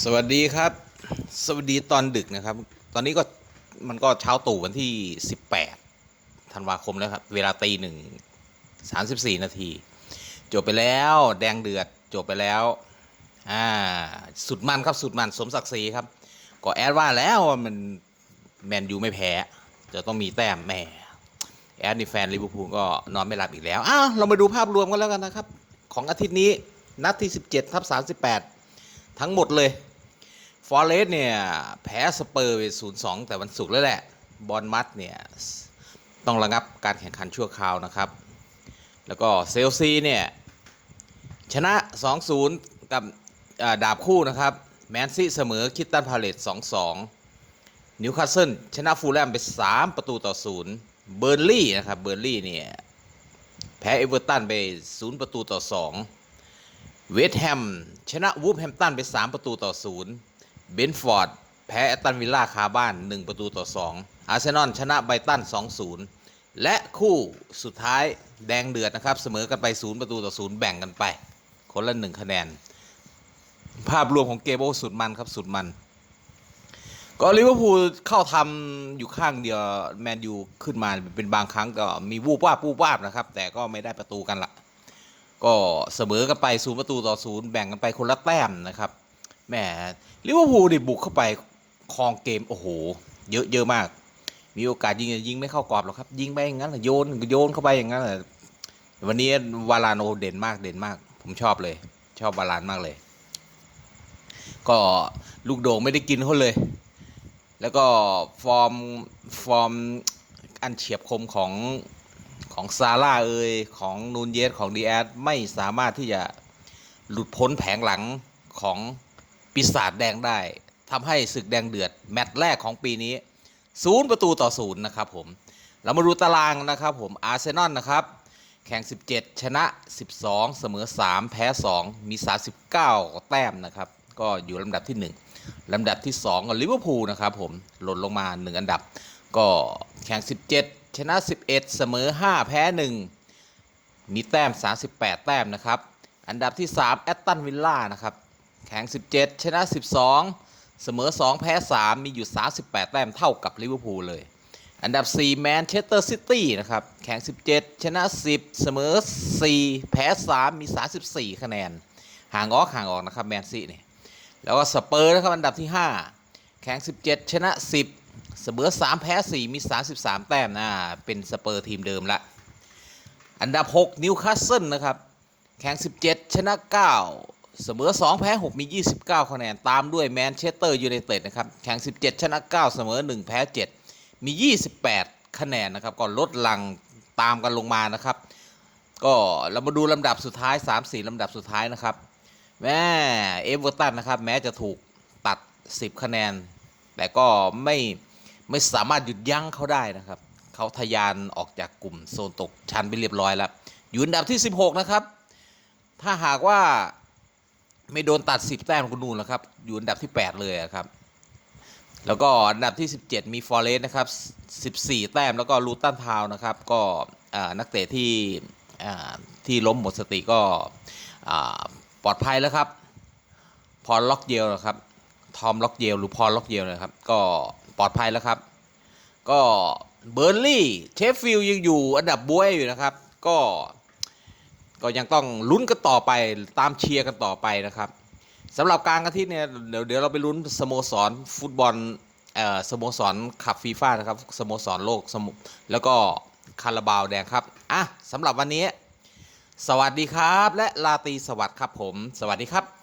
สวัสดีครับ สวัสดีตอนดึกนะครับ ตอนนี้ก็มันก็เช้าตู่วันที่ 18ธันวาคมแล้วครับ เวลาตีหนึ่งสามสิบสี่นาทีจบไปแล้วแดงเดือดจบไปแล้วอ่าสุดมันครับสุดมันสมศักดิ์ศรีครับ ก็แอดว่าแล้วมันแมนยูไม่แพ้ จะต้องมีแต้มแหม่แอดนี่แฟนลิเวอร์พูลก็นอนไม่หลับอีกแล้วอ้าวเรามาดูภาพรวมกันแล้วกันนะครับ ของอาทิตย์นี้นัดที่ 17ทับ38 ทั้งหมดเลยฟอร์เรสเนี่ย แพ้สเปอร์ไป0-2แต่วันศุกร์แล้วแหละบอลมัดเนี่ย ต้องระงับการแข่งขันชั่วคราวนะครับ แล้วก็เซลซีเนี่ย ชนะ 2-0 กับดาบคู่นะครับ แมนซีเสมอคิตตันพาเลต2-2 นิวคาสเซิลชนะฟูลแลมไป 3 ประตูต่อ 0 เบอร์ลี่นะครับ เบอร์ลี่เนี่ย แพ้เอเวอร์ตันไป 0 ประตูต่อ 2 เวสต์แฮม ชนะวูฟแฮมตันไป 3 ประตูต่อ 0 เบนฟอร์ด แพ้แอตตันวิลล่าคาบ้าน 1 ประตูต่อ 2 อาร์เซนอล ชนะไบรตัน 2-0 และคู่สุดท้ายแดงเดือดนะครับ เสมอกันไป 0 ประตูต่อ 0 แบ่งกันไป คนละ 1 คะแนน ภาพรวมของเกมโอสุดมันครับ สุดมัน ก็ลิเวอร์พูลเข้าทำอยู่ข้างเดียวแมนยูขึ้นมาเป็นบางครั้งก็มีวูบวาบวูบวาบนะครับ แต่ก็ไม่ได้ประตูกันละ ก็เสมอกันไปศูนย์ประตูต่อศูนย์แบ่งกันไปคนละแต้มนะครับแหมลิเวอร์พูลดิบุกเข้าไปครองเกมโอ้โห เยอะเยอะมาก มีโอกาสยิงยิงไม่เข้ากรอบหรอกครับ ยิงไปอย่างนั้นหละโยนโยนเข้าไปอย่างนั้นแหละวันนี้วาลานโอเด่นมากเด่นมาก ผมชอบเลย ชอบวาลานมากเลย ก็ลูกโด่งไม่ได้กินเขาเลย แล้วก็ฟอร์มฟอร์มอันเฉียบคมของ ของซาร่าเอยของนูนเยสของดีแอสไม่สามารถที่จะหลุดพ้นแผงหลังของปีศาจแดงได้ทำให้ศึกแดงเดือด แมตช์แรกของปีนี้ศูนย์ประตูต่อศูนย์นะครับผมเรามาดูตารางนะครับผมอาร์เซนอลนะครับแข่ง 17 ชนะ 12 เสมอ 3 แพ้ 2 มี 39 แต้มนะครับ ก็อยู่ลำดับที่ 1ลำดับที่2ก็ลิเวอร์พูลนะครับผมหล่นลงมา 1 อันดับ ก็แข่ง 17 ชนะ 11 เสมอ 5 แพ้ 1 มีแต้ม 38 แต้มนะครับ อันดับที่ 3 แอตตันวิลล่านะครับแข่ง 17 ชนะ 12 เสมอ 2 แพ้ 3 มีอยู่ 38 แต้มเท่ากับลิเวอร์พูลเลย อันดับ 4 แมนเชสเตอร์ซิตี้นะครับแข่ง 17 ชนะ 10 เสมอ 4 แพ้ 3 มี 34 คะแนน ห่างออกห่างออกนะครับแมนซีนี่แล้วก็สเปอร์นะครับอันดับที่ 5 แข่ง 17 ชนะ 10 เสมอ3 แพ้ 4 มี 33 แต้มนะเป็นสเปอร์ทีมเดิมละ อันดับ 6 นิวคาสเซิลนะครับ แข่ง 17 ชนะ 9 เสมอ 2 แพ้ 6 มี 29 คะแนน ตามด้วยแมนเชสเตอร์ยูไนเต็ดนะครับ แข่ง 17 ชนะ 9 เสมอ 1 แพ้ 7 มี 28 คะแนนนะครับก็ลดหลังตามกันลงมานะครับ ก็เรามาดูลำดับสุดท้าย 3-4ลำดับสุดท้ายนะครับ แม่เอเวอร์ตันนะครับ แม้จะถูกตัด 10 คะแนน แต่ก็ไม่ ไม่สามารถหยุดยั้งเขาได้นะครับ เขาทะยานออกจากกลุ่มโซนตกชั้นไปเรียบร้อยแล้ว อยู่อันดับที่ 16 นะครับ ถ้าหากว่าไม่โดนตัด 10 แต้มคุณนูนแล้วครับ อยู่อันดับที่ 8 เลยครับ แล้วก็อันดับที่ 17 มีฟอร์เรสนะครับ 14 แต้มแล้วก็ลูตันทาวนะครับ ก็นักเตะที่ที่ล้มหมดสติก็ปลอดภัยแล้วครับ พอล็อกเยลนะครับ ทอมล็อกเยลหรือพอล็อกเยลนะครับ ก็ ปลอดภัยแล้วครับ ก็เบอร์ลี่เชฟฟิลด์ยังอยู่อันดับบวยอยู่นะครับ ก็ก็ยังต้องลุ้นกันต่อไปตามเชียร์กันต่อไปนะครับสำหรับกลางอาทิตย์เนี่ยเดี๋ยวเดี๋ยวเราไปลุ้นสโมสรฟุตบอลเอ่อสโมสรขับฟีฟ่านะครับสโมสรโลกสมแล้วก็คาราบาวแดงครับอะสำหรับวันนี้ สวัสดีครับ และลาตีสวัสดิ์ครับผม สวัสดีครับ